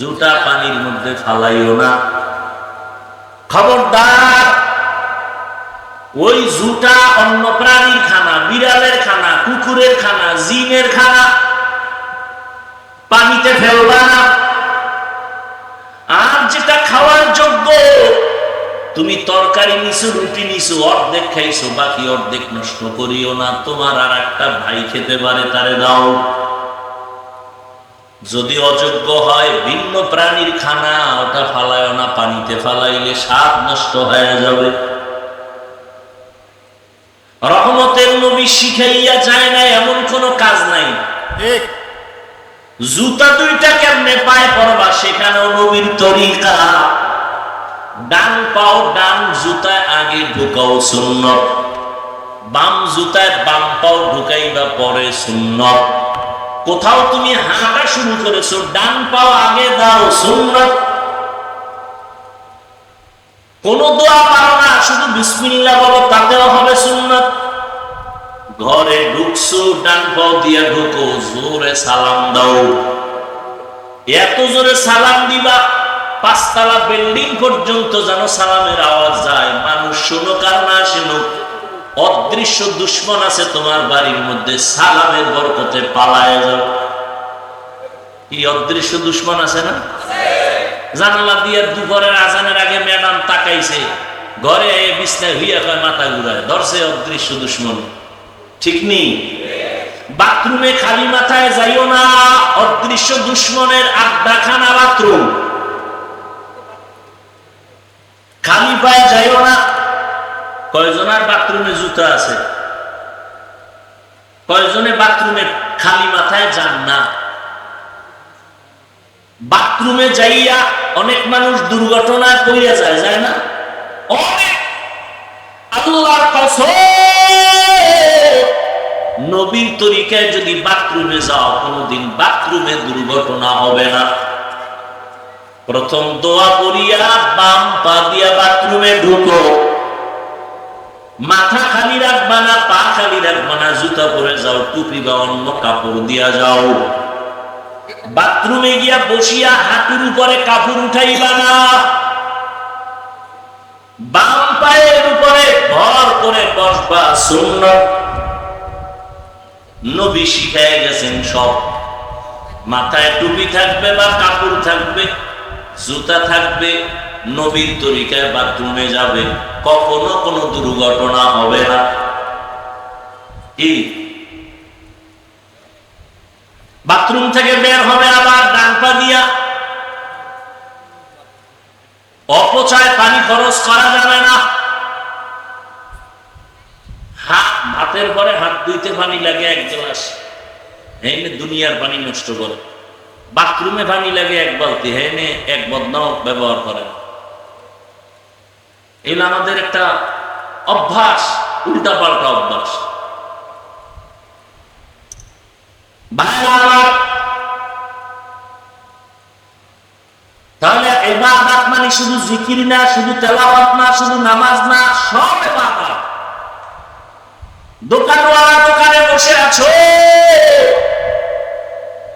জুতা পানির মধ্যে ফালাইও না। খবরদার, ওই জুতা অন্য প্রাণীর খানা, বিড়ালের খানা, কুকুরের খানা, জিনের খানা, পানিতে ফেলবা না। আর যেটা খাওয়ার যোগ্য, তুমি তরকারি নিছো, রুটি নিছো, অর্ধেক খাইছো, বাকি অর্ধেক নষ্ট করিও না। তোমার আর একটা ভাই খেতে পারে, তারে দাও। যদি অযোগ্য হয় ভিন্ন প্রাণীর খানা ওটা ফালায় না পানিতে ফালাইলে স্বাদ নষ্ট হয়ে যাবে। রহমতের নবী শিখাইয়া যায় না এমন কোনো কাজ নাই। জুতা দুইটা কেমনে পায় পড়বা সেখানেও নবীর তরিকা। ডান পাও ডান জুতায় আগে ঢুকাও সুন্নত। বাম জুতায় বাম পাও ঢুকাইবা পরে সুন্নত। কোথাও তুমি হাঁটা শুরু করেছ, ডান পাও আগে দাও, সুন্নত। কোন দোয়া পারো না, শুধু বিসমিল্লাহ বলো, তাতেও হবে সুন্নত। ঘরে ঢুকছো, ডান পাও দিয়া ঢুকো, জোরে সালাম দাও। এত জোরে সালাম দিবা, পাঁচতলা বিল্ডিং পর্যন্ত যেন সালামের আওয়াজ যায়। মানুষ শুনুক আর না শুনুক অদৃশ্য দুশ্মন আছে তোমার বাড়ির মধ্যে, সালামের বরকতে পালায় যাও। কি অদৃশ্য দুশ্মন আছে না? জানালা দিয়ে দুপুরের আজানের আগে ম্যাডাম তাকাইছে। ঘরে এ হইয়া কয়, মাথা ঘুরায়, ধরছে অদৃশ্য দুশ্মন। ঠিক নেই বাথরুমে খালি মাথায় যাইও না, অদৃশ্য দুশ্মনের আড্ডাখানা বাথরুম। খালি পায়ে যাইও না কয়জনের বাথরুমে জুতা আছে? কয়জনে বাথরুমে খালি মাথায় যান না? বাথরুমে যাইয়া অনেক মানুষ দুর্ঘটনায় পড়িয়া যায় যায় না? নবীর তরিকায় যদি বাথরুমে যাও, কোনোদিন বাথরুমে দুর্ঘটনা হবে না। প্রথম দোয়া করিয়া বাম পা দিয়া বাথরুমে ঢুকো। মাথা খালি রাখবা না, পা খালি রাখবা না, জুতা পরে যাও, টুপি বা অন্য কাপড় দিয়া যাও। বাথরুমে গিয়া বসিয়া হাঁটুর উপরে কাপড় উঠাইবা না। বাম পায়ের উপরে ভর করে বসবা সুন্নত। নবী শিখায় গেছেন সব। মাথায় টুপি থাকবে বা কাপড় থাকবে, জুতা থাকবে নবীর তরিকায় বাথরুমে যাবে, কখনো কোনো দুর্ঘটনা হবে না। কি? বাথরুম থেকে বের হবে আবার ডান পা দিয়া। অপচয় পানি খরচ করা যাবে না। হাত, ভাতের পরে হাত ধুইতে পানি লাগে এক গ্লাস। হেনে দুনিয়ার পানি নষ্ট করে। বাথরুমে পানি লাগে এক বালতি। হেনে এক বদনাও ব্যবহার করে। এগুলো আমাদের একটা অভ্যাস, উল্টা পাল্টা অভ্যাস। তাহলে এবাদাত মানে শুধু জিকির না, শুধু তেলাওয়াত না, শুধু নামাজ না, সব এবাদাত দোকানওয়ালা দোকানে বসে আছো।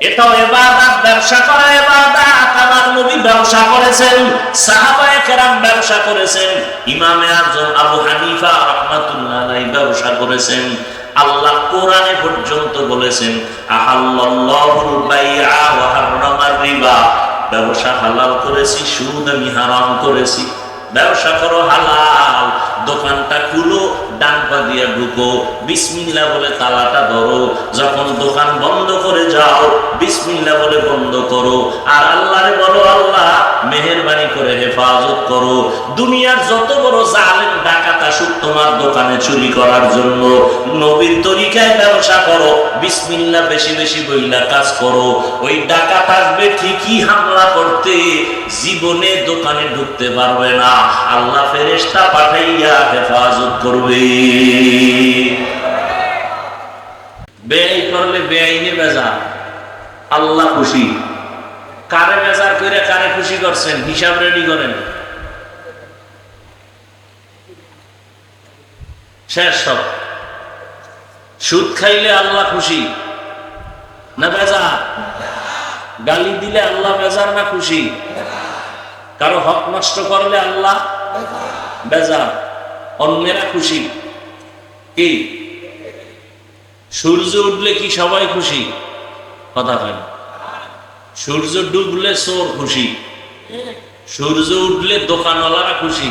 এটাও ব্যবসা করা নবী ব্যবসা করেছেন ব্যবসা করেছেন, ইমামে আজম আবু হানিফা রাহমাতুল্লাহ ব্যবসা করেছেন, আল্লাহ কোরআনে পর্যন্ত বলেছেন, আহাল্লাল্লাহুল ব্যবসা হালাল করেছি, সুদ আমি হারাম করেছি। ব্যবসা করো হালাল, দোকানটা খুলো ডান পা দিয়া ঢুকো বিসমিল্লা বলে তালাটা ধরো, যখন দোকান বন্ধ করে যাও বিসমিল্লা বলে বন্ধ করো, আর আল্লাহরে বলো, আল্লাহ, মেহেরবানি করে হেফাজত করো, দুনিয়ার যত বড় জালেম ডাকাত আসুক তোমার দোকানে চুরি করার জন্য, নবীর তরিকায় ব্যবসা করো বিসমিল্লা বেশি বেশি বইলা কাজ করো, ওই ডাকাত আসবে ঠিকই হামলা করতে, জীবনে দোকানে ঢুকতে পারবে না। আল্লাহ ফেরেশতা পাঠাইয়া হেফাজত করবে। ব্যয় করলে বেআইনে বেজা আল্লাহ খুশি। কারে বেজার করে কারে খুশি করছেন? হিসাব রেডি করেন। শেষ সব। সুদ খাইলে আল্লাহ খুশি না বেজা গালি দিলে আল্লাহ বেজার না খুশি? কারও হক নষ্ট করলে আল্লাহ বেজার, অন্যেরা খুশি। কি? সূর্য উঠলে কি সবাই খুশি? কথা হয় সূর্য ডুবলে চোর খুশি। সূর্য উঠলে দোকানওয়ালারা খুশি।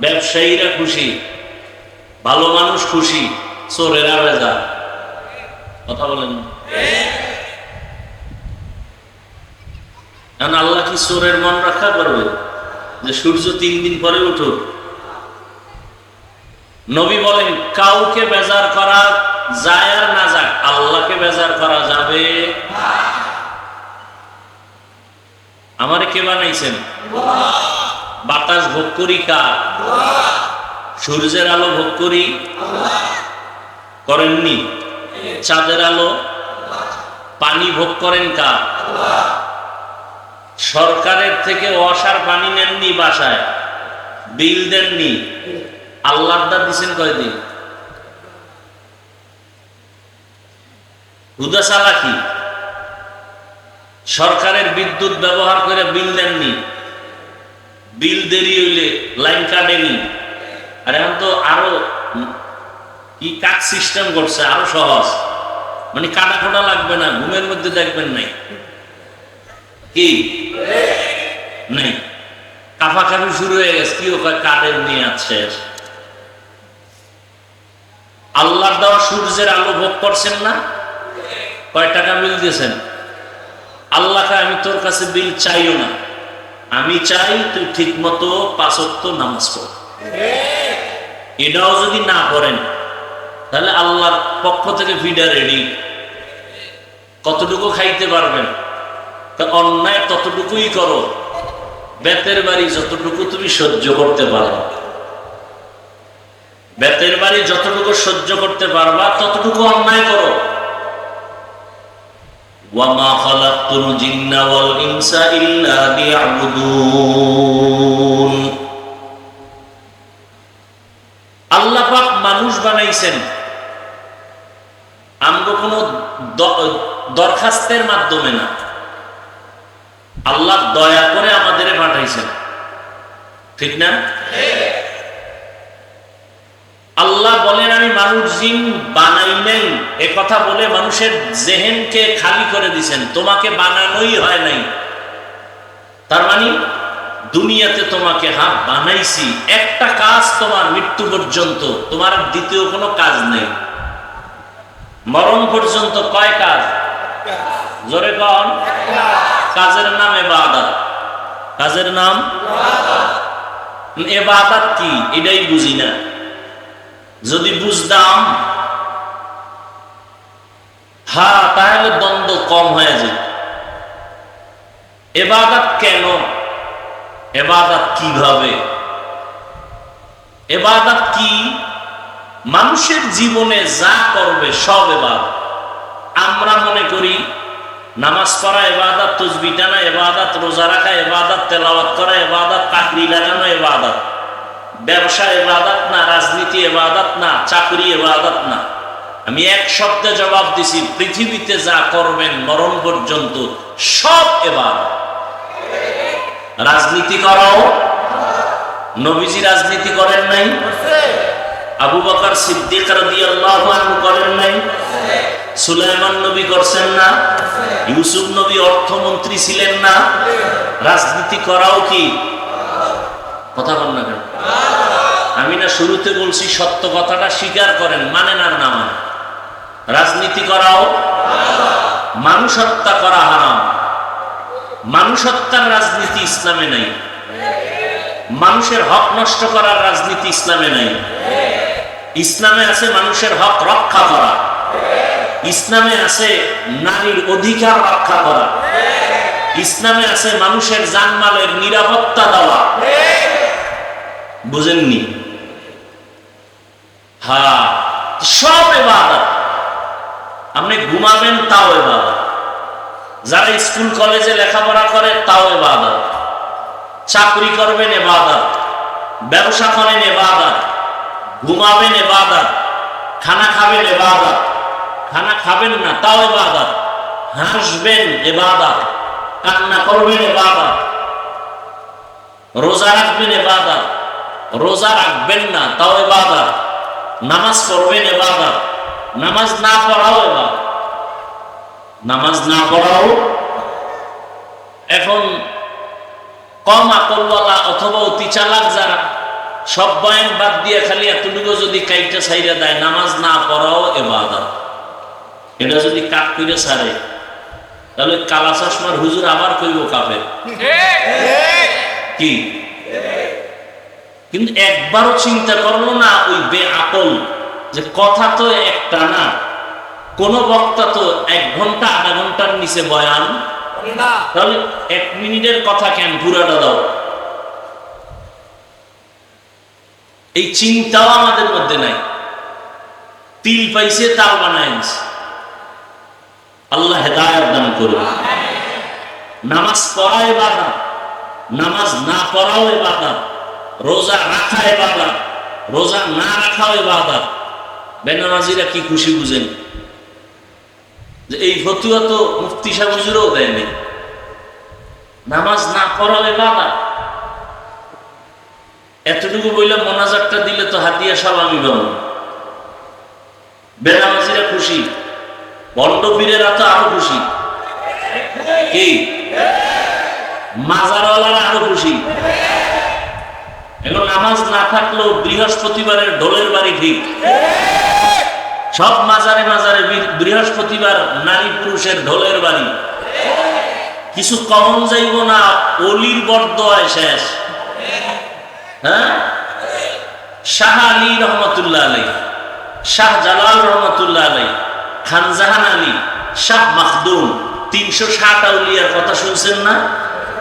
ব্যবসায়ীরা খুশি। ভালো মানুষ খুশি। চোরেরা বেজা কথা বলেন এখন আল্লাহ কি চোরের মন রক্ষা করবে যে সূর্য তিন দিন পরে উঠুক? নবী বলেন, কাউকে বেজার করা যায় আর না যাক আল্লাহকে বেজার করা যাবে? আমারে কে বানাইছেন? বাতাস ভোগ করি কার? সূর্যের আলো ভোগ করি? করেননি? চাঁদের আলো? পানি ভোগ করেন কার? সরকারের থেকে অসার পানি নেননি বাসায়। বিল দেননি। আল্লাহটা দিছেন কয়দিন? হুদা চালাকি সরকারের বিদ্যুৎ ব্যবহার করে বিল দেননি। বিল দেরি হইলে লাইন কাটেনি। আর এখন তো আরও কি কাজ সিস্টেম করছে, আরও সহজ। মানে কাটা খোটা লাগবে না, ঘুমের মধ্যে দেখবেন নাই। কি? নেই। কাফাকাফি শুরু হয়ে গেছে, কি ওকে কাদের নিয়ে আছে দেওয়া সূর্যের আলো ভোগ করছেন না? কয় টাকা বিল দিয়েছেন? আল্লাহকে আমি তোর কাছে বিল চাইও না। আমি চাই তুই ঠিক মতো পাঁচত্ব নামাজ এটাও যদি না করেন তাহলে আল্লাহর পক্ষ থেকে ভিডা রেডি। কতটুকু খাইতে পারবেন? অন্যায় ততটুকুই করো। বেতের বাড়ি যতটুকু তুমি সহ্য করতে পারো বেতের বাড়ি যতটুকু সহ্য করতে পারবা, ততটুকু অন্যায় করো। ওয়ামা আল্লাহ পাক মানুষ বানাইছেন। আমগো কোনো দরখাস্তের মাধ্যমে না। আল্লাহ দয়া করে আমাদের পাঠাইছেন। ঠিক না? আল্লাহ বলেন, আমি মানুষ জিন বানাই নাই। এ কথা বলে মানুষের জেহেনকে খালি করে দিছেন। তোমাকে বানানোই হয় নাই। তার মানে দুনিয়াতে তোমাকে হাত বানাইছি। একটা কাজ তোমার মৃত্যু পর্যন্ত, তোমার দ্বিতীয় কোনো কাজ নেই। মরণ পর্যন্ত কয় কাজ? জোরে কন। কাজের নাম এবাদাত। কাজের নাম? এবাদাত কি? এটাই বুঝি না। যদি বুঝতাম হ্যাঁ তাহলে দ্বন্দ্ব কম হয়ে যেত। এবাদাত কেন? এবাদাত কীভাবে? এবাদাত কি? মানুষের জীবনে যা করবে সব এবার আমরা মনে করি নামাজ পড়া এবাদাত তসবি টানা এবাদাত রোজা রাখা এবাদাত তেলাওয়াত করা এবাদাত চাকরি লাগানো এবাদাত ব্যবসা এবাদাত না রাজনীতি এবাদাত না চাকরি এবাদাত না। আমি এক শব্দে জবাব দিছি পৃথিবীতে যা করবেন মরণ পর্যন্ত সব এবার রাজনীতি করাও নবীজি রাজনীতি করেন নাই। আবু বকর সিদ্দিক রাদিয়াল্লাহু আনহু করেন নাই। সুলাইমান নবী করছেন না? ইউসুফ নবী অর্থমন্ত্রী ছিলেন না? রাজনীতি করাও কি? কথা বল না কেন? আমি না শুরুতে বলছি, সত্য কথাটা স্বীকার করেন মানে না না মানে। রাজনীতি করাও? মানুষ হত্যা করা হারাম। মানুষ হত্যার রাজনীতি ইসলামে নাই। মানুষের হক নষ্ট করার রাজনীতি ইসলামে নাই। ইসলামে আছে মানুষের হক রক্ষা করা। ইসলামে আছে নারীর অধিকার রক্ষা করা। ইসলামে আছে মানুষের জানমালের নিরাপত্তা দেওয়া। বুঝেননি? হ্যাঁ সব এবাদত। আপনি ঘুমাবেন, তাও এবাদত। যারা স্কুল, কলেজে লেখাপড়া করে, তাও এবাদত। চাকরি করবেন, এবাদত। ব্যবসা করেন, এবাদত। ঘুমাবেন, এবাদত। খানা খাবেন, এবাদত। খানা খাবেন না, তাও এবাদত হাসবেন এবাদা কান্না করবেন এবাদা রোজা রাখবেন এবাদা রোজা রাখবেন না, তাও এবাদা নামাজ পড়বেন এবাদা নামাজ না পড়াও এবার নামাজ না পড়াও। এখন কম আকলওয়ালা অথবা অতি চালাক যারা, সব বয়ান বাদ দিয়ে খালি এতটুকু যদি কাইটা সাইরা দেয়, নামাজ না পড়াও এবাদত এটা যদি কাক করে সারে, তাহলে কালা চশমার হুজুর আবার কইব কাপের কি? কিন্তু একবারও চিন্তা করল না ওই বে আকল যে কথা তো একটা না কোন বক্তা তো এক ঘণ্টা আধা ঘণ্টার নিচে বয়ান। তাহলে এক মিনিটের কথা কেন পুরাটা দাও? এই চিন্তাও আমাদের মধ্যে নাই। তিল পাইছে, তাল বানায়। আল্লাহ হেদায়ত দান করুন। নামাজ পড়ায় বাধা, নামাজ না পড়াও বাধা, রোজা রাখায় বাধা, রোজা না রাখাও বাধা। বেনামাজিরা কি খুশি বুঝেন? যে এই ফতুয়া তো মুফতি সাহেব দেয়নি। নামাজ না পড়ালে বাবা এতটুকু বললে মনাজারটা দিলে তো হাতিয়া সব আমি বেনামাজিরা খুশি। বন্ডবীরেরা তো আরও খুশি। কি? মাজারওয়ালারা আরও খুশি। এখন নামাজ না থাকলেও বৃহস্পতিবারের ঢোলের বাড়ি ঠিক। সব মাজারে মাজারে বৃহস্পতিবার নারী পুরুষের ঢোলের বাড়ি। কিছু কমন যাইব না, অলির বরদোয়ায় শেষ। হ্যাঁ? শাহ আলী রহমতুল্লাহ আলাই শাহ জালাল রহমতুল্লাহ আলাই খানজাহান আলী শাহ মাখদুম তিনশো ষাট আউলিয়ার কথা শুনছেন না?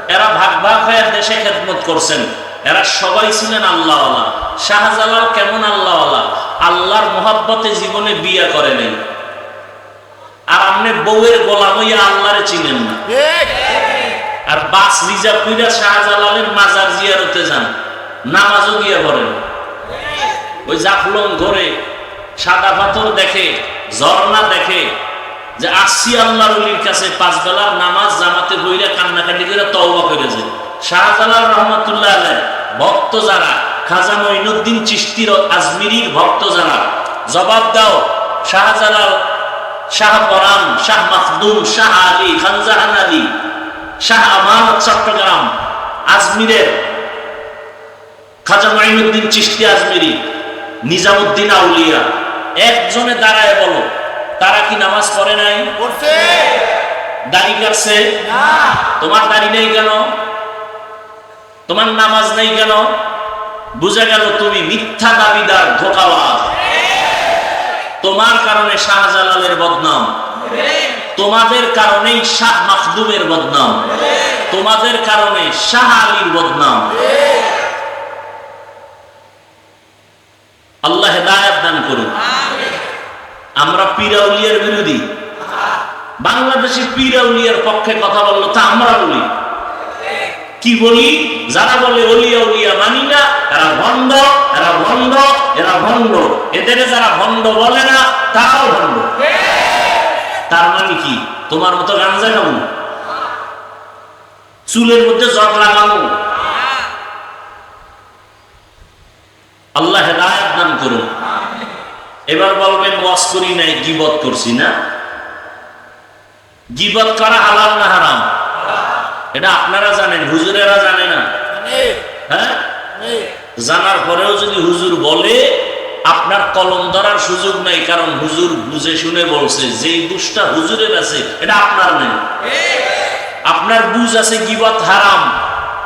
এরা ভাগ ভাগ হয়ে দেশে খেদমত করছেন। এরা সবাই ছিলেন আল্লাহওয়ালা। শাহজালাল কেমন আল্লাহওয়ালা? আল্লাহর মোহাব্বতে জীবনে বিয়ে করে নেই। আর আপনি বউয়ের গোলাম হইয়া আল্লাহরে চিনেন না। আর বাস রিজার্ভ কইরা শাহজালালের মাজার জিয়ারতে যান। নামাজও গিয়া করেন ওই জাফলং ঘরে সাদা পাথর দেখে ঝর্ণা দেখে যে আসছি আল্লাহর কাছে, পাঁচ বেলার নামাজ জামাতে বইরা কান্নাকাটি করে তওবা করেছে শাহজালাল রহমতুল্লাহ ভক্ত যারা, খাজা মঈনুদ্দিন চিশতির আজমিরির ভক্ত যারা, জবাব দাও, শাহজালাল, শাহ পরান শাহ মাহদুম শাহ আলী, খানজাহান আলী, শাহ আমানত চট্টগ্রাম, আজমিরের খাজা মাইনুদ্দিন চিশতি আজমিরি, নিজামুদ্দিন আউলিয়া একজনে দাঁড়ায় বলো তারা কি নামাজ পড়ে নাই? দাড়ি কাটছে। তোমার দাড়ি নেই কেন? তোমার নামাজ নেই কেন? বুঝে গেল তুমি মিথ্যা দাবিদার ধোকাবাজ। তোমার কারণে শাহজালালের বদনাম। তোমাদের কারণেই শাহ মাখদুমের বদনাম। তোমাদের কারণে শাহ আলীর বদনাম। আল্লাহ হেদায়ত দান করুন। আমরা পিরাউলিয়ার বিরোধী। বাংলাদেশে পিরাউলিয়ার পক্ষে কথা বলল তা আমরা বলি। কি বলি? যারা বলে অলিয়া উলিয়া মানি না, এরা ভণ্ড এরা ভণ্ড এরা ভণ্ড। এদের যারা ভণ্ড বলে না, তারাও ভণ্ড। তার মানে কি? তোমার মতো গাঞ্জা খাব? চুলের মধ্যে জট লাগাবো? আল্লাহ হেদায়ত দান করুন। এবার বলবেন, ওয়াজ করি নাই, গিবত করছি না। গিবত করা হালাল না হারাম? এটা আপনারা জানেন, হুজুরেরা জানে না। হ্যাঁ? জানার পরেও যদি হুজুর বলে, আপনার কলম ধরার সুযোগ নাই, কারণ হুজুর বুঝে শুনে বলছে যে বুঝটা হুজুরের আছে, এটা আপনার নেই। আপনার বুঝ আছে গিবত হারাম।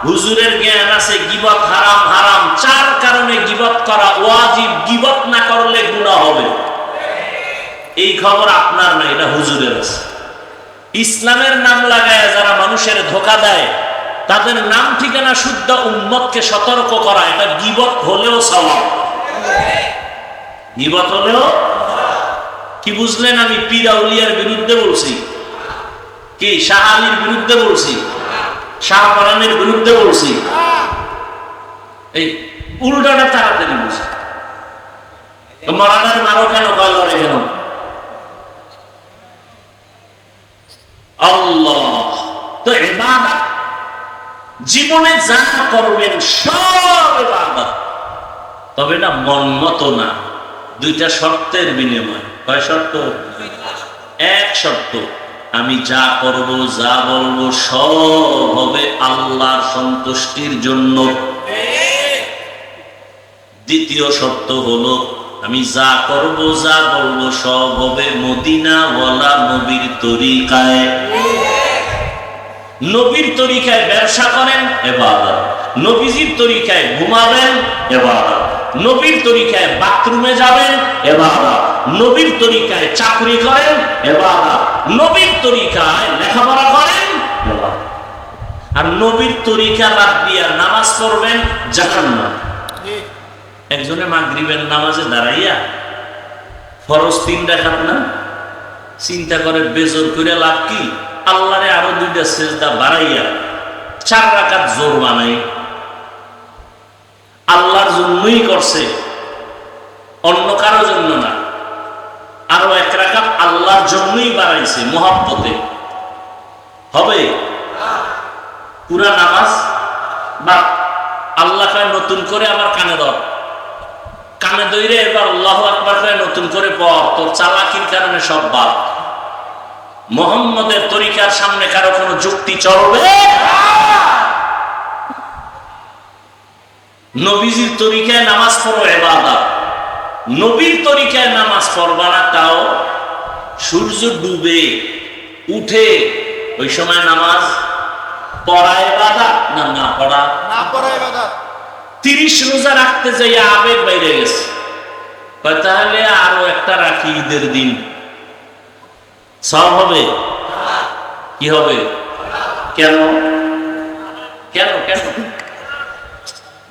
হুজুরের জ্ঞান আছে, গিবত হারাম হারাম। চার কারণে গিবত করা ওয়াজিব, গিবত না করলে গুণা হবে। এই খবর আপনার না, এটা হুজুরের আছে। ইসলামের নাম লাগায় যারা মানুষের ধোকা দেয়, তাদের নাম, ঠিকানা শুদ্ধ উম্মতকে সতর্ক করা, এটা গিবত হলেও স্বভাব গিবত হলেও কি বুঝলেন আমি পীরা উলিয়ার বিরুদ্ধে বলছি? কি শাহ আলীর বিরুদ্ধে বলছি? বিরুদ্ধে বলছি। এই উল্টাটা তাড়াতাড়ি বুঝি মরানার মারো কেন? কেন আল্লাহ। তো জীবনে যা করবেন সব তবে না, মন মতো না। দুইটা শর্তের বিনিময়। কয় শর্ত? এক শর্ত। আমি যা করব, যা বলব, সব হবে আল্লাহর সন্তুষ্টির জন্য। দ্বিতীয় শর্ত হলো, আমি যা করব, যা বলব, সব হবে মদিনা ওয়ালা নবীর তরিকায়। নবীর তরিকায় ব্যবসা করেন এবার নবীজির তরিকায় ঘুমাবেন, এবাদত। নবীর তরিকায় বাথরুমে যাবেন এবাদত নবীর তরিকায় চাকরি করেন এবাদত নবীর তরিকায় লেখাপড়া করেন আর নবীর তরিকা বাদ দিয়া নামাজ পড়বেন জাহান্নাম। একজনে মাগরিবের নামাজে দাঁড়াইয়া ফরজ তিন রাখাত না? চিন্তা করে বেজোর করে লাভ কি? আল্লাহরে আরও দুইটা সেজদা বাড়াইয়া চার রাকাত জোর বানাই। আল্লাহর জন্যই করছে, অন্য কারও জন্য না। আরও এক রাকাত আল্লাহর জন্যই বাড়াইছে মহাব্বতে। হবে? পুরা নামাজ? বা আল্লাহ কয়, নতুন করে আবার কানে ধর। কানে দইরে এবার আল্লাহ আকবার করে নতুন করে পড়, তোর চালাকির কারণে সব বাদ। মোহাম্মদের তরিকার সামনে কারও কোনো যুক্তি চলবে? নবীজির তরিকায় নামাজ পড়ো এবাদত। নবীর তরিকায় নামাজ পড়বা না তাও সূর্য ডুবে উঠে ওই সময় নামাজ পড়া এবাদত না না পড়া? না পড়া ইবাদত তিরিশ রোজা রাখতে যাই আবেগ বাইরে গেছে। তাহলে আরও একটা রাখি ঈদের দিন। সব হবে? কি হবে? কেন? কেন কেন?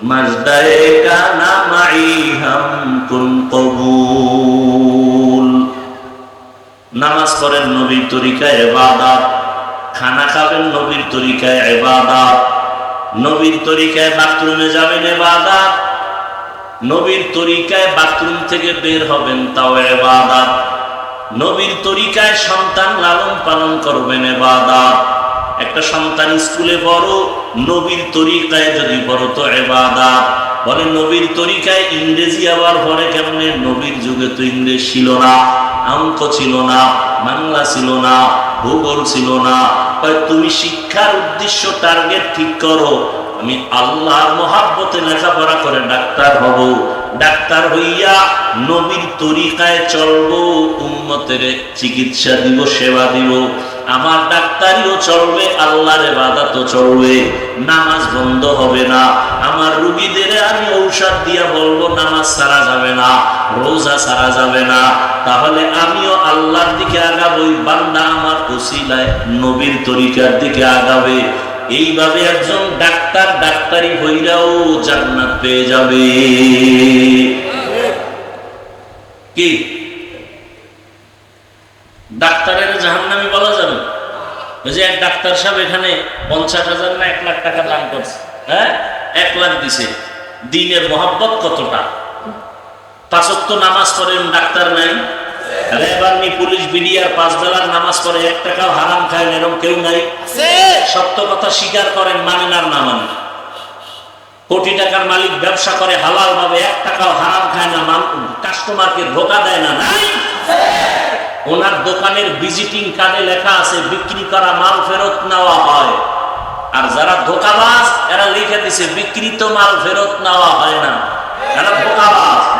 মাজদারে কানা মাই হামকুন কবুল। নামাজ করেন নবীর তরিকায় এবাদাত খানা খাবেন নবীর তরিকায় এবাদাত নবীর তরিকায় বাথরুমে যাবেন এবাদাত নবীর তরিকায় বাথরুম থেকে বের হবেন তাও এবাদাত নবীর তরিকায় সন্তান লালন পালন করবেন এবাদাত একটা সন্তান স্কুলে বড় নবীর তরিকায় যদি বড় তো এবাদাত। বলে, নবীর তরিকায় ইংরেজি আবার পরে কেমনে? নবীর যুগে তো ইংরেজ ছিল না অঙ্ক ছিল না, বাংলা ছিল না, ভূগোল ছিল না। তুমি শিক্ষার উদ্দেশ্য, টার্গেট ঠিক করো। আমি আল্লাহর মহাব্বতে লেখাপড়া করে ডাক্তার হব। ডাক্তার হইয়া নবীর তরিকায় চলবো উন্মতের চিকিৎসা দিব, সেবা দিব। আমার ডাক্তারিও চলবে, আল্লাহর এবাদাতও চলবে। নামাজ বন্ধ হবে না। আমার রুগীদের আমি ঔষধ দিয়া বলব, নামাজ সারা যাবে না, রোজা সারা যাবে না। তাহলে আমিও আল্লাহর দিকে আগাবই বান্দা আমার উসিলায় নবীর তরিকার দিকে আগাবে। এইভাবে একজন ডাক্তার ডাক্তারি হইরাও জান্নাত পেয়ে যাবে। কি? ডাক্তারের জাহান্নামি বলা যাবে। ওই যে এক ডাক্তার সাহেব এখানে পঞ্চাশ হাজার না এক লাখ টাকা দান করছে। হ্যাঁ? এক লাখ দিছে। দিনের মহাব্বত কতটা? পাঁচক্ত নামাজ পড়েন ডাক্তার নাই। পুলিশ বিডিআর পাঁচ বেলার নামাজ পড়ে এক টাকাও হারাম খায় এরকম কেউ নাই। সত্য কথা স্বীকার করেন মানেন আর না মানেন। কোটি টাকার মালিক ব্যবসা করে হালাল ভাবে এক টাকাও হারাম খায় না কাস্টমারকে ধোকা দেয় না নাই। ওনার দোকানের ভিজিটিং কার্ডে লেখা আছে, বিক্রি করা মাল ফেরত নেওয়া হয়। আর যারা ধোকাবাজ, এরা লিখে দিছে, বিক্রিত মাল ফেরত নেওয়া হয় না। এরা ধোকাবাজ।